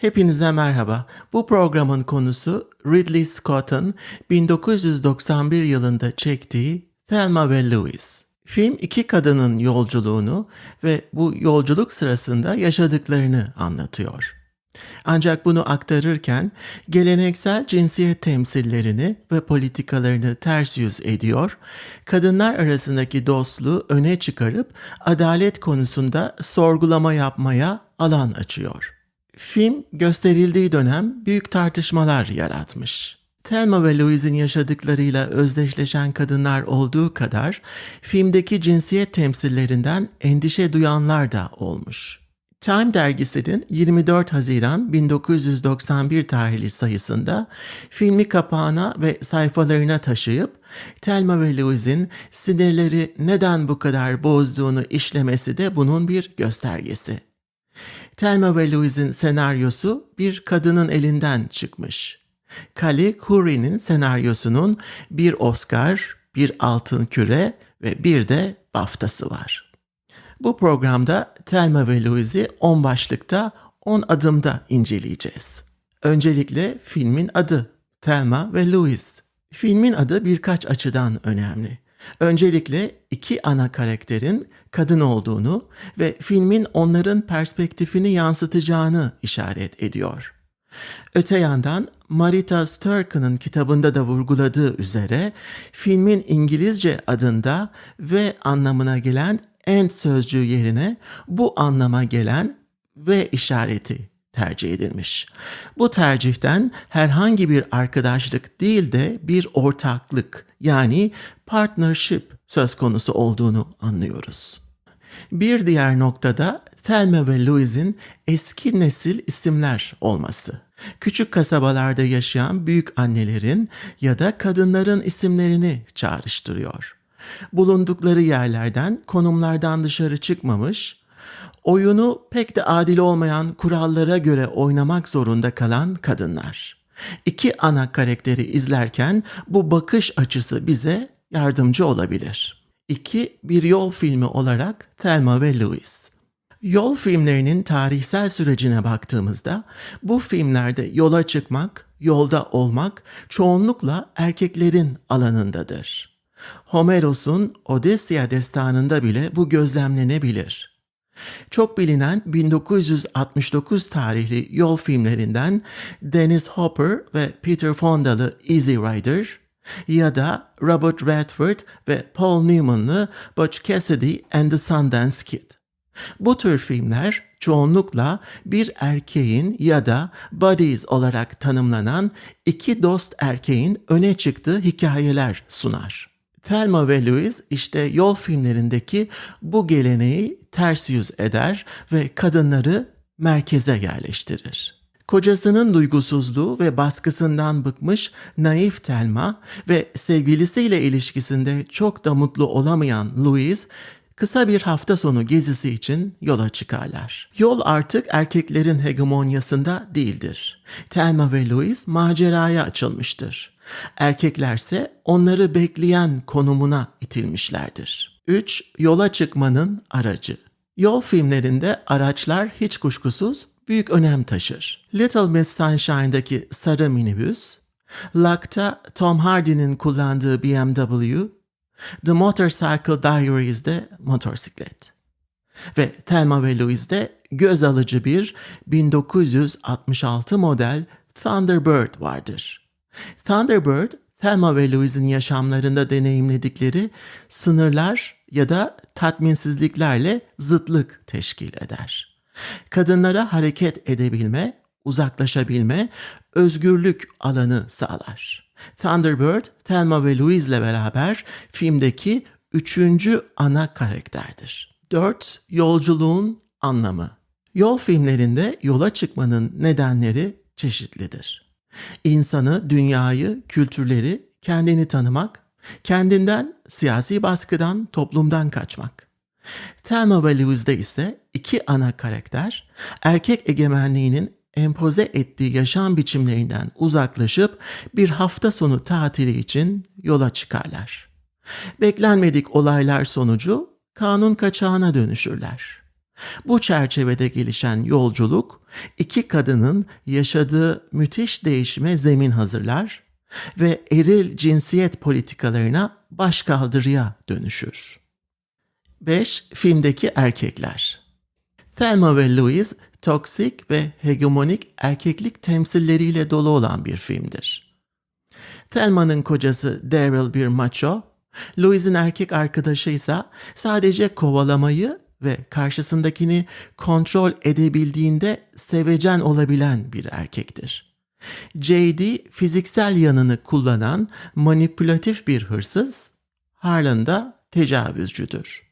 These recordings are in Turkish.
Hepinize merhaba. Bu programın konusu Ridley Scott'ın 1991 yılında çektiği Thelma ve Louise. Film iki kadının yolculuğunu ve bu yolculuk sırasında yaşadıklarını anlatıyor. Ancak bunu aktarırken geleneksel cinsiyet temsillerini ve politikalarını ters yüz ediyor, kadınlar arasındaki dostluğu öne çıkarıp adalet konusunda sorgulama yapmaya alan açıyor. Film gösterildiği dönem büyük tartışmalar yaratmış. Thelma ve Louise'in yaşadıklarıyla özdeşleşen kadınlar olduğu kadar filmdeki cinsiyet temsillerinden endişe duyanlar da olmuş. Time dergisinin 24 Haziran 1991 tarihli sayısında filmi kapağına ve sayfalarına taşıyıp Thelma ve Louise'in sinirleri neden bu kadar bozduğunu işlemesi de bunun bir göstergesi. Thelma ve Louise'in senaryosu bir kadının elinden çıkmış. Kali Hurri'nin senaryosunun bir Oscar, bir altın küre ve bir de BAFTA'sı var. Bu programda Thelma ve Louise'i 10 başlıkta 10 adımda inceleyeceğiz. Öncelikle filmin adı Thelma ve Louise. Filmin adı birkaç açıdan önemli. Öncelikle iki ana karakterin kadın olduğunu ve filmin onların perspektifini yansıtacağını işaret ediyor. Öte yandan Marita Sturgeon'ın kitabında da vurguladığı üzere filmin İngilizce adında ve anlamına gelen and sözcüğü yerine bu anlama gelen ve işareti tercih edilmiş. Bu tercihten herhangi bir arkadaşlık değil de bir ortaklık yani partnership söz konusu olduğunu anlıyoruz. Bir diğer noktada Thelma ve Louise'in eski nesil isimler olması. Küçük kasabalarda yaşayan büyük annelerin ya da kadınların isimlerini çağrıştırıyor. Bulundukları yerlerden, konumlardan dışarı çıkmamış, oyunu pek de adil olmayan kurallara göre oynamak zorunda kalan kadınlar. İki ana karakteri izlerken bu bakış açısı bize yardımcı olabilir. İki, bir yol filmi olarak Thelma ve Louise. Yol filmlerinin tarihsel sürecine baktığımızda bu filmlerde yola çıkmak, yolda olmak çoğunlukla erkeklerin alanındadır. Homeros'un Odysseia destanında bile bu gözlemlenebilir. Çok bilinen 1969 tarihli yol filmlerinden Dennis Hopper ve Peter Fondalı Easy Rider ya da Robert Redford ve Paul Newman'lı Butch Cassidy and the Sundance Kid. Bu tür filmler çoğunlukla bir erkeğin ya da buddies olarak tanımlanan iki dost erkeğin öne çıktığı hikayeler sunar. Thelma ve Louise işte yol filmlerindeki bu geleneği ters yüz eder ve kadınları merkeze yerleştirir. Kocasının duygusuzluğu ve baskısından bıkmış naif Thelma ve sevgilisiyle ilişkisinde çok da mutlu olamayan Louise kısa bir hafta sonu gezisi için yola çıkarlar. Yol artık erkeklerin hegemonyasında değildir. Thelma ve Louise maceraya açılmıştır. Erkeklerse onları bekleyen konumuna itilmişlerdir. 3. Yola çıkmanın aracı. Yol filmlerinde araçlar hiç kuşkusuz büyük önem taşır. Little Miss Sunshine'daki sarı minibüs, Luck'ta Tom Hardy'nin kullandığı BMW, The Motorcycle Diaries'de motosiklet. Ve Thelma ve Louise'de göz alıcı bir 1966 model Thunderbird vardır. Thunderbird, Thelma ve Louise'in yaşamlarında deneyimledikleri sınırlar ya da tatminsizliklerle zıtlık teşkil eder. Kadınlara hareket edebilme, uzaklaşabilme, özgürlük alanı sağlar. Thunderbird, Thelma ve Louise ile beraber filmdeki üçüncü ana karakterdir. 4. Yolculuğun anlamı. Yol filmlerinde yola çıkmanın nedenleri çeşitlidir. İnsanı, dünyayı, kültürleri, kendini tanımak, kendinden, siyasi baskıdan, toplumdan kaçmak. Thelma ve Louise'de ise iki ana karakter erkek egemenliğinin empoze ettiği yaşam biçimlerinden uzaklaşıp bir hafta sonu tatili için yola çıkarlar. Beklenmedik olaylar sonucu kanun kaçağına dönüşürler. Bu çerçevede gelişen yolculuk iki kadının yaşadığı müthiş değişime zemin hazırlar ve eril cinsiyet politikalarına başkaldırıya dönüşür. 5. Filmdeki erkekler Thelma ve Louise toksik ve hegemonik erkeklik temsilleriyle dolu olan bir filmdir. Thelma'nın kocası Daryl bir macho, Louise'in erkek arkadaşı ise sadece kovalamayı ve karşısındakini kontrol edebildiğinde sevecen olabilen bir erkektir. JD fiziksel yanını kullanan manipülatif bir hırsız, Harlan da tecavüzcüdür.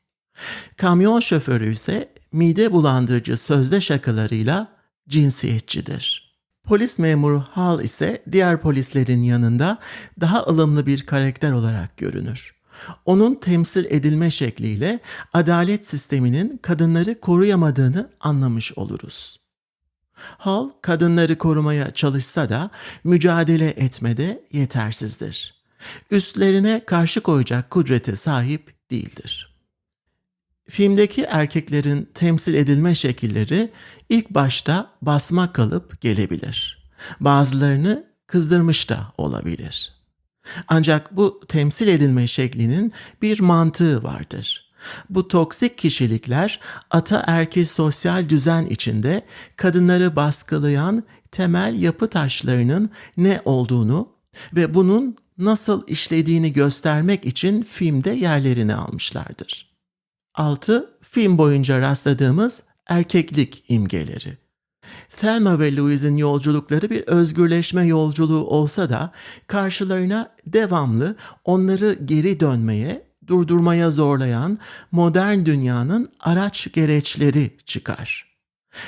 Kamyon şoförü ise mide bulandırıcı sözde şakalarıyla cinsiyetçidir. Polis memuru Hal ise diğer polislerin yanında daha ılımlı bir karakter olarak görünür. Onun temsil edilme şekliyle adalet sisteminin kadınları koruyamadığını anlamış oluruz. Hal kadınları korumaya çalışsa da mücadele etmede yetersizdir. Üstlerine karşı koyacak kudrete sahip değildir. Filmdeki erkeklerin temsil edilme şekilleri ilk başta basma kalıp gelebilir. Bazılarını kızdırmış da olabilir. Ancak bu temsil edilme şeklinin bir mantığı vardır. Bu toksik kişilikler ataerkil sosyal düzen içinde kadınları baskılayan temel yapı taşlarının ne olduğunu ve bunun nasıl işlediğini göstermek için filmde yerlerini almışlardır. 6. Film boyunca rastladığımız erkeklik imgeleri. Thelma ve Louise'in yolculukları bir özgürleşme yolculuğu olsa da karşılarına devamlı onları geri dönmeye, durdurmaya zorlayan modern dünyanın araç gereçleri çıkar.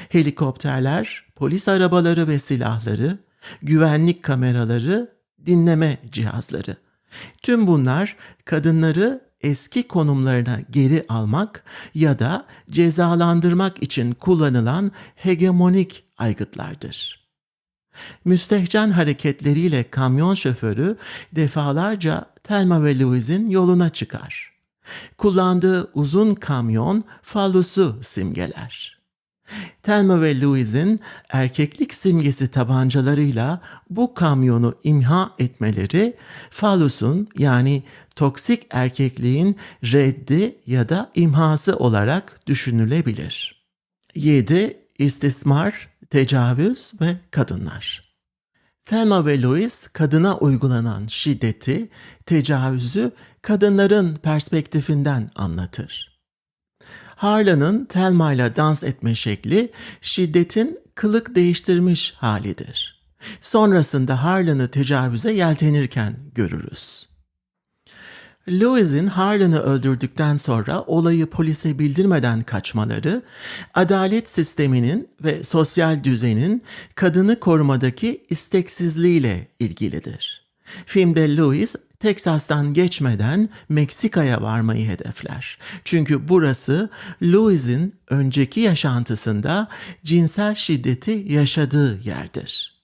Helikopterler, polis arabaları ve silahları, güvenlik kameraları, dinleme cihazları. Tüm bunlar kadınları eski konumlarına geri almak ya da cezalandırmak için kullanılan hegemonik aygıtlardır. Müstehcen hareketleriyle kamyon şoförü defalarca Thelma ve Louise'in yoluna çıkar. Kullandığı uzun kamyon fallusu simgeler. Thelma ve Louise'in erkeklik simgesi tabancalarıyla bu kamyonu imha etmeleri falusun yani toksik erkekliğin reddi ya da imhası olarak düşünülebilir. 7. İstismar, tecavüz ve kadınlar. Thelma ve Louise kadına uygulanan şiddeti, tecavüzü kadınların perspektifinden anlatır. Harlan'ın Thelma ile dans etme şekli şiddetin kılık değiştirmiş halidir. Sonrasında Harlan'ı tecavüze yeltenirken görürüz. Louis'in Harlan'ı öldürdükten sonra olayı polise bildirmeden kaçmaları, adalet sisteminin ve sosyal düzenin kadını korumadaki isteksizliğiyle ilgilidir. Filmde Louis, Teksas'tan geçmeden Meksika'ya varmayı hedefler. Çünkü burası Louis'in önceki yaşantısında cinsel şiddeti yaşadığı yerdir.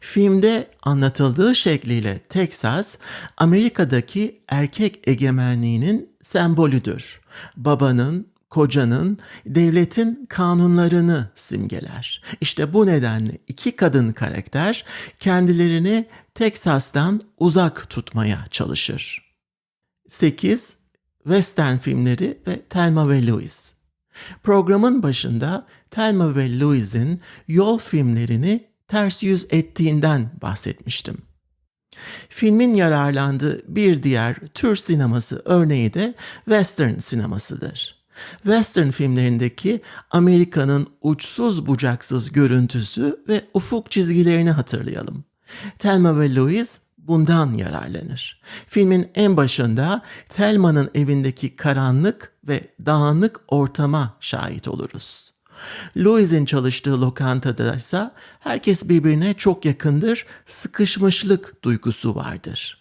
Filmde anlatıldığı şekliyle Teksas, Amerika'daki erkek egemenliğinin sembolüdür. Babanın, kocanın, devletin kanunlarını simgeler. İşte bu nedenle iki kadın karakter kendilerini Teksas'tan uzak tutmaya çalışır. 8. Western filmleri ve Thelma ve Louise. Programın başında Thelma ve Louise'in yol filmlerini ters yüz ettiğinden bahsetmiştim. Filmin yararlandığı bir diğer tür sineması örneği de western sinemasıdır. Western filmlerindeki Amerika'nın uçsuz bucaksız görüntüsü ve ufuk çizgilerini hatırlayalım. Thelma ve Louise bundan yararlanır. Filmin en başında Thelma'nın evindeki karanlık ve dağınık ortama şahit oluruz. Louis'in çalıştığı lokantada ise herkes birbirine çok yakındır, sıkışmışlık duygusu vardır.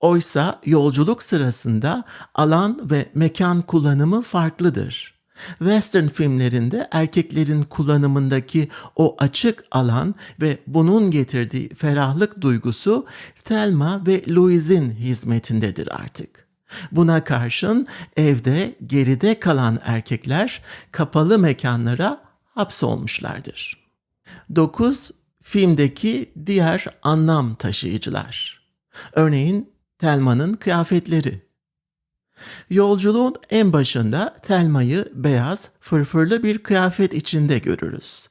Oysa yolculuk sırasında alan ve mekan kullanımı farklıdır. Western filmlerinde erkeklerin kullanımındaki o açık alan ve bunun getirdiği ferahlık duygusu Thelma ve Louise'in hizmetindedir artık. Buna karşın evde geride kalan erkekler kapalı mekanlara hapsolmuşlardır. 9. Filmdeki diğer anlam taşıyıcılar. Örneğin Thelma'nın kıyafetleri. Yolculuğun en başında Thelma'yı beyaz, fırfırlı bir kıyafet içinde görürüz.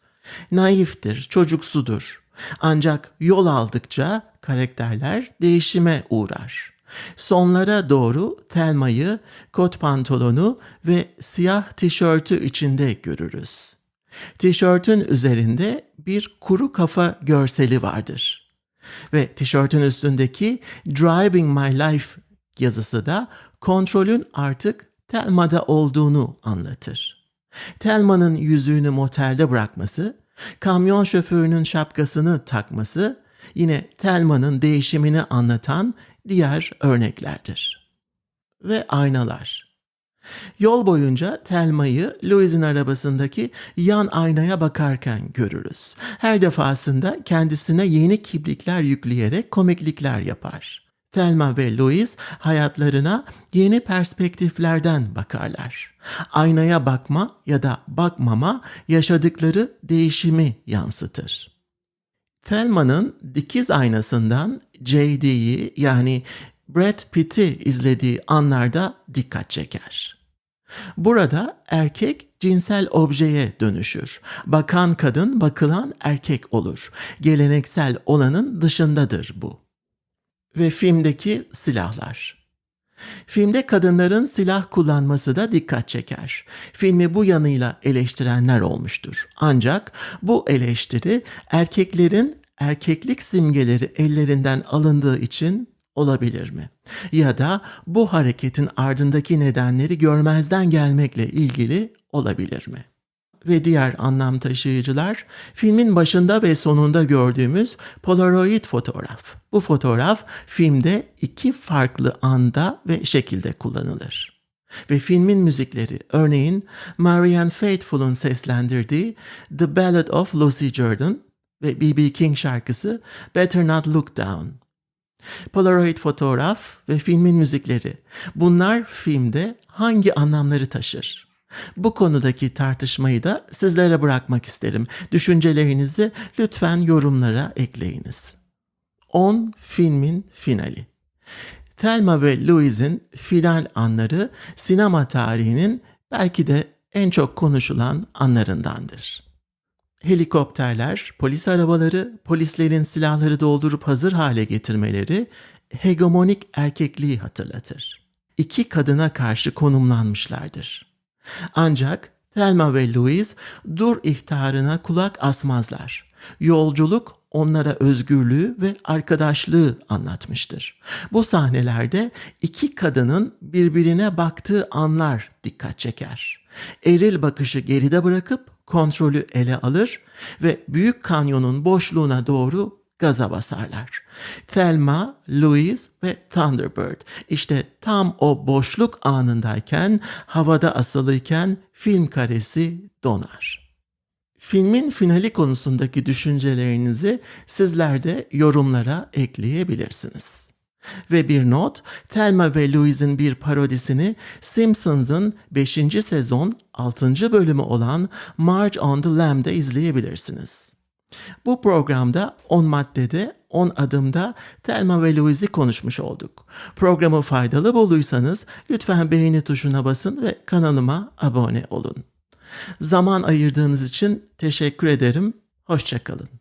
Naiftir, çocuksudur. Ancak yol aldıkça karakterler değişime uğrar. Sonlara doğru Thelma'yı kot pantolonu ve siyah tişörtü içinde görürüz. Tişörtün üzerinde bir kuru kafa görseli vardır. Ve tişörtün üstündeki Driving My Life yazısı da kontrolün artık Thelma'da olduğunu anlatır. Thelma'nın yüzüğünü motelde bırakması, kamyon şoförünün şapkasını takması yine Thelma'nın değişimini anlatan diğer örneklerdir. Ve aynalar. Yol boyunca Thelma'yı Louis'in arabasındaki yan aynaya bakarken görürüz. Her defasında kendisine yeni kiblikler yükleyerek komiklikler yapar. Thelma ve Louis hayatlarına yeni perspektiflerden bakarlar. Aynaya bakma ya da bakmama yaşadıkları değişimi yansıtır. Thelma'nın dikiz aynasından JD'yi yani Brad Pitt'i izlediği anlarda dikkat çeker. Burada erkek cinsel objeye dönüşür. Bakan kadın bakılan erkek olur. Geleneksel olanın dışındadır bu. Ve filmdeki silahlar. Filmde kadınların silah kullanması da dikkat çeker. Filmi bu yanıyla eleştirenler olmuştur. Ancak bu eleştiri erkeklerin erkeklik simgeleri ellerinden alındığı için olabilir mi? Ya da bu hareketin ardındaki nedenleri görmezden gelmekle ilgili olabilir mi? Ve diğer anlam taşıyıcılar filmin başında ve sonunda gördüğümüz Polaroid fotoğraf. Bu fotoğraf filmde iki farklı anda ve şekilde kullanılır. Ve filmin müzikleri örneğin Marianne Faithfull'un seslendirdiği The Ballad of Lucy Jordan ve B.B. King şarkısı Better Not Look Down. Polaroid fotoğraf ve filmin müzikleri. Bunlar filmde hangi anlamları taşır? Bu konudaki tartışmayı da sizlere bırakmak isterim. Düşüncelerinizi lütfen yorumlara ekleyiniz. 10 filmin finali. Thelma ve Louise'in final anları sinema tarihinin belki de en çok konuşulan anlarındandır. Helikopterler, polis arabaları, polislerin silahları doldurup hazır hale getirmeleri hegemonik erkekliği hatırlatır. İki kadına karşı konumlanmışlardır. Ancak Thelma ve Louise dur ihtarına kulak asmazlar. Yolculuk onlara özgürlüğü ve arkadaşlığı anlatmıştır. Bu sahnelerde iki kadının birbirine baktığı anlar dikkat çeker. Eril bakışı geride bırakıp kontrolü ele alır ve Büyük Kanyon'un boşluğuna doğru gaza basarlar. Thelma, Louise ve Thunderbird işte tam o boşluk anındayken havada asılıyken film karesi donar. Filmin finali konusundaki düşüncelerinizi sizler de yorumlara ekleyebilirsiniz. Ve bir not, Thelma ve Louise'in bir parodisini Simpsons'ın 5. sezon 6. bölümü olan Marge on the Lamb'de izleyebilirsiniz. Bu programda 10 maddede 10 adımda Thelma ve Louise'i konuşmuş olduk. Programı faydalı bulduysanız lütfen beğeni tuşuna basın ve kanalıma abone olun. Zaman ayırdığınız için teşekkür ederim. Hoşçakalın.